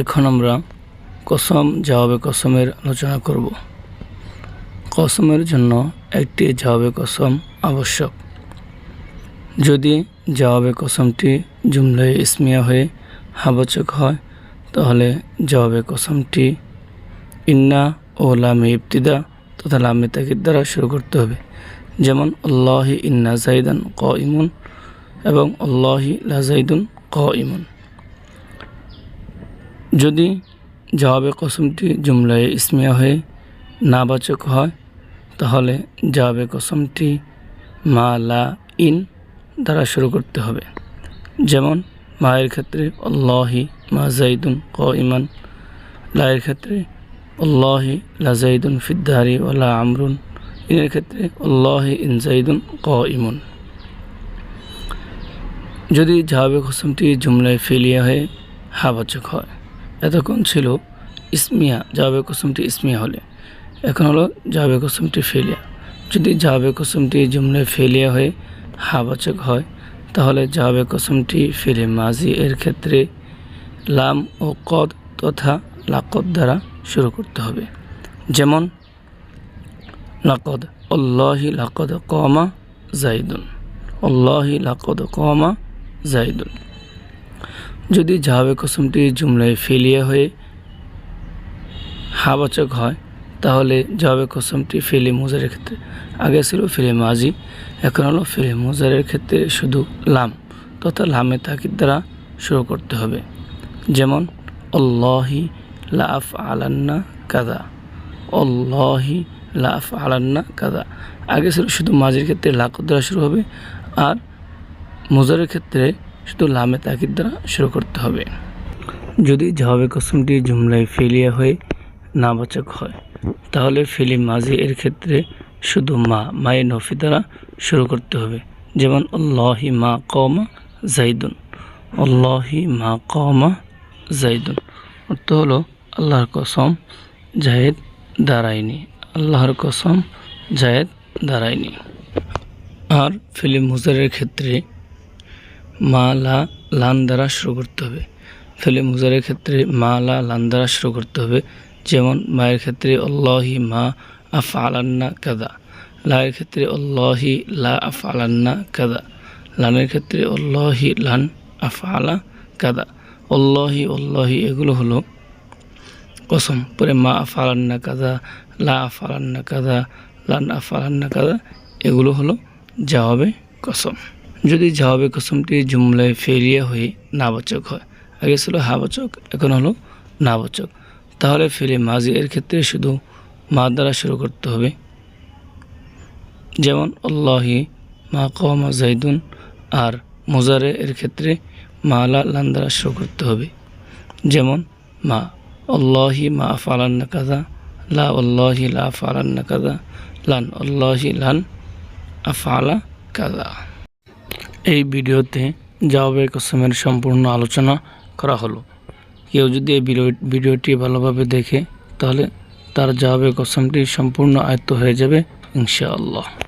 এখন আমরা কসম জবাবে কসমের আলোচনা করব। কসমের জন্য একটি জবাবে কসম আবশ্যক। যদি জবাবে কসমটি জুমলায় ইসমিয়া হয়ে হাবাচক হয়, তাহলে জবাবে কসমটি ইন্না ও লামে ইবতিদা তথা লামে তাকিদ দ্বারা শুরু করতে হবে। যেমন, আল্লাহি ইন্না জাইদান ক ইমুন এবং আল্লাহি লাজাইদুন ক ইমুন। যদি জবাবে কসমটি জুমলায় ইসমিয়া হয়ে নাবাচক হয়, তাহলে জবাবে কসমটি মা লা ইন দ্বারা শুরু করতে হবে। যেমন, মায়ের ক্ষেত্রে আল্লাহি মা জাইদুন ক ইমান লায়ের ক্ষেত্রে আল্লাহি লা জাইদুন ফিদ্দারি ওলা আমরুন, ইনের ক্ষেত্রে আল্লাহি ইন জাইদুন ক ইমুন যদি জাহাবে কসমটি জুমলায় ফেলিয়া হয়ে হাবাচক হয় এতক্ষণ ছিল ইসমিয়া জাহাবে কুসুমটি ইসমিয়া হলে। এখন হলো জাহাবে কুসুমটি ফেলিয়া। যদি জাহাবে কুসুমটি জুমলায় ফেলিয়া হয়ে হাবাচক হয়, তাহলে জাহাবে কুসুমটি ফেলে মাজি এর ক্ষেত্রে লাম ও কদ তথা লাকদ দ্বারা শুরু করতে হবে। যেমন, লাকদ, অল্লাহি লাকদ কমা জাইদুন। অল্লাহি লাকদ কমা জাইদুন। যদি জাহাবে কসমটি জুমলায় ফেলিয়া হয়ে হাবাচক হয়, তাহলে জাহাবে কসমটি ফেলে মোজারের ক্ষেত্রে। আগে ছিল ফেলে মাজি, এখন হলো ফেলে মোজারের ক্ষেত্রে শুধু লাম। তথা লামে তাকিদ দ্বারা শুরু করতে হবে। যেমন অল্লাহি লাফ আলান্না কাদা অল্লাহি লাফ আলান্না কাদা আগে ছিল শুধু মাঝির ক্ষেত্রে লাকত দ্বারা শুরু হবে, আর মোজারের ক্ষেত্রে শুধু লামে তাকিদ দ্বারা শুরু করতে হবে। যদি জবাবে কসমটি জুমলায় ফেলিয়া হয়ে নাবাচক হয়, তাহলে ফেলি মাঝি এর ক্ষেত্রে শুধু মা, মায়ে নফি দ্বারা শুরু করতে হবে। যেমন, আল্লাহি মা কমা জাইদুন আল্লাহি মা কমা জাইদুন অর্থ হলো, আল্লাহর কসম জাহেদ দাঁড়ায়নি। আল্লাহর কসম জায়েদ দাঁড়ায়নি। আর ফিলিম মুজারের ক্ষেত্রে মা লা লান দ্বারা শুরু করতে হবে। ফেলে মুজারের ক্ষেত্রে মা লা লান দ্বারা শুরু করতে হবে। যেমন, মায়ের ক্ষেত্রে আল্লাহি মা আফ আলান্না কাদা লায়ের ক্ষেত্রে আল্লাহি লা আফ আলান্না কাদা লানের ক্ষেত্রে আল্লাহি লান আফ আলা কাদা আল্লাহি আল্লাহি এগুলো হলো কসম। পরে মা আফালান্না কাদা লা আফালান্না কাদা লান আফালান্না কাদা এগুলো হলো জবাবে কসম। যদি জবাবে কসমটি জুমলায় ফেরিয়া হয়ে নাবাচক হয়, আগে ছিল হাবাচক, এখন হলো নাবাচক। তাহলে ফেলে মাজি এর ক্ষেত্রে শুধু মা দ্বারা শুরু করতে হবে। যেমন, আল্লাহি মা কমা জাইদুন আর মোজারে এর ক্ষেত্রে মা লান দ্বারা শুরু করতে হবে। যেমন, মা, আল্লাহি মা ফালান্না কাদা লা আল্লাহি লা ফালান্না কাদা লান আল্লাহি লান আফালা কাদা এই ভিডিওতে জবাবে কসমের সম্পূর্ণ আলোচনা করা হলো। কেউ যদি এই ভিডিও- ভিডিওটি ভালোভাবে দেখে, তাহলে তার জবাবে কসমটি সম্পূর্ণ আয়ত্ত হয়ে যাবে, ইনশাআল্লাহ।